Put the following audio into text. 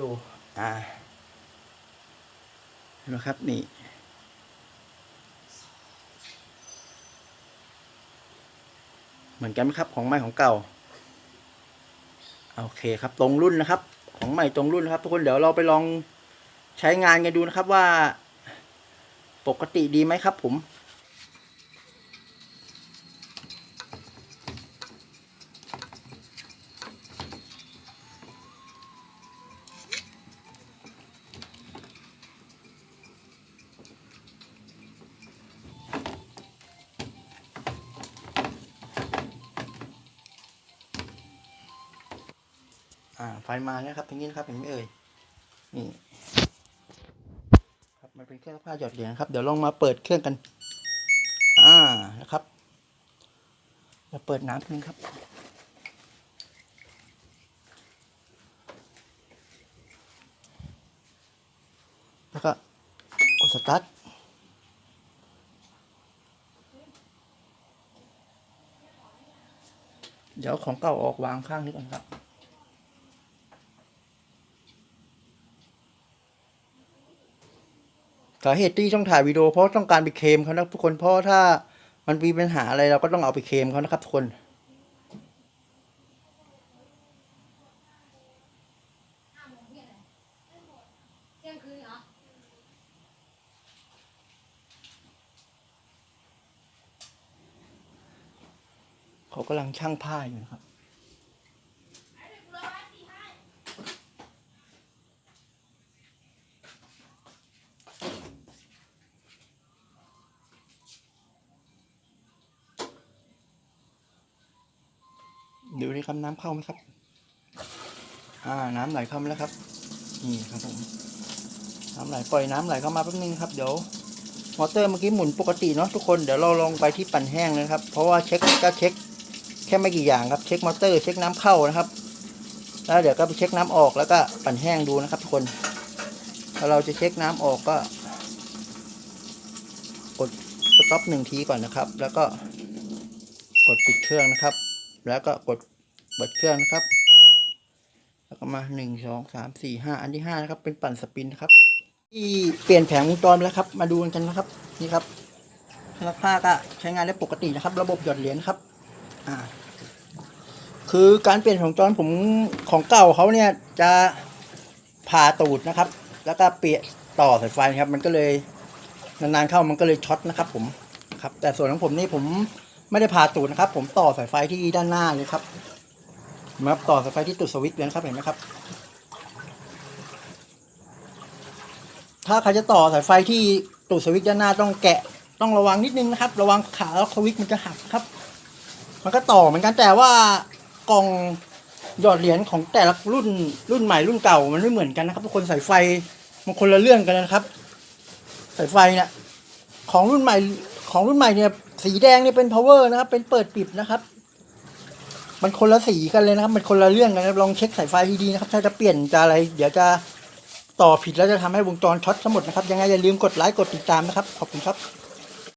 ดู อ่าเห็นไหมครับนี่เหมือนกันไหมครับของใหม่ของเก่าโอเคครับตรงรุ่นนะครับ ของใหม่ตรงรุ่นนะครับทุกคนเดี๋ยวเราไปลองใช้งานกันดูนะครับว่า ปกติดีไหมครับผม อ่า ไฟมาแล้วครับอย่างนี้นครับเห็นไหมเอ่ย นี่ ครับมันเป็นเครื่องผ้าหยอดเหรียญครับ เดี๋ยวลองมาเปิดเครื่องกัน อ่า นะครับจะเปิดน้ำนึงครับ แล้วก็กดสตาร์ทเดี๋ยวของเก่าออกวางข้างนี้ก่อนครับ สาเหตุที่ต้องถ่ายวิดีโอเพราะต้องการไปเคมเขานะทุกคนเพราะถ้ามันมีปัญหาอะไรเราก็ต้องเอาไปเคมเขานะครับทุกคนเที่ยงคืนเหรอเขากำลังช่างผ้าอยู่นะครับ ดูนี่ครับน้ำเข้าไหมครับ อ่า น้ำไหลเข้ามาแล้วครับ นี่ครับผมน้ำไหลปล่อยน้ำไหลเข้ามาแป๊บนึงครับเดี๋ยวมอเตอร์เมื่อกี้หมุนปกติเนาะทุกคนเดี๋ยวเราลองไปที่ปั่นแห้งนะครับ เพราะว่าเช็คก็เช็คแค่ไม่กี่อย่างครับ เช็คมอเตอร์เช็คน้ำเข้านะครับ แล้วเดี๋ยวก็ไปเช็คน้ำออกแล้วก็ปั่นแห้งดูนะครับทุกคนถ้าเราจะเช็คน้ำออกก็ กดสต็อปหนึ่งทีก่อนนะครับ แล้วก็กดปิดเครื่องนะครับ แล้วก็กดเปิดเครื่องนะครับ แล้วก็มาหนึ่งสองสามสี่ห้าอันที่ห้านะครับ เป็นปั่นสปินนะครับ ที่เปลี่ยนแผงวงจรไปแล้วครับ มาดูกันนะครับ นี่ครับลักผ้าก็ใช้งานได้ปกตินะครับ ระบบหยอดเหรียญครับ อ่า คือการเปลี่ยนของจรผมของเก่าเขาเนี่ยจะผ่าตูดนะครับ แล้วก็เปลี่ยนต่อสายไฟครับ มันก็เลยนานๆเข้ามันก็เลยช็อตนะครับ ผมครับ แต่ส่วนของผมนี่ผม ไม่ได้ผ่าตูดนะครับ ผมต่อสายไฟที่ด้านหน้าเลยครับมาต่อสายไฟที่ตุดสวิตช์เลยนะครับเห็นไหมครับ ถ้าใครจะต่อสายไฟที่ตูดสวิตช์ด้านหน้าต้องแกะต้องระวังนิดนึงนะครับ ระวังขาแล้วสวิตช์มันจะหักครับ มันก็ต่อเหมือนกันแต่ว่ากล่องหยอดเหรียญของแต่ละรุ่นรุ่นใหม่รุ่นเก่ามันไม่เหมือนกันนะครับทุกคนสายไฟมันคนละเรื่องกันนะครับ สายไฟเนี่ยของรุ่นใหม่ ของรุ่นใหม่เนี่ยสีแดงเนี่ยเป็น power นะครับ เป็นเปิดปิดนะครับ มันคนละสีกันเลยนะครับ มันคนละเรื่องกันนะครับลองเช็คสายไฟดีๆนะครับ ถ้าจะเปลี่ยนจะอะไร เดี๋ยวจะต่อผิดแล้วจะทำให้วงจรช็อตทั้งหมดนะครับ ยังไงอย่าลืมกดไลค์กดติดตามนะครับ ขอบคุณครับ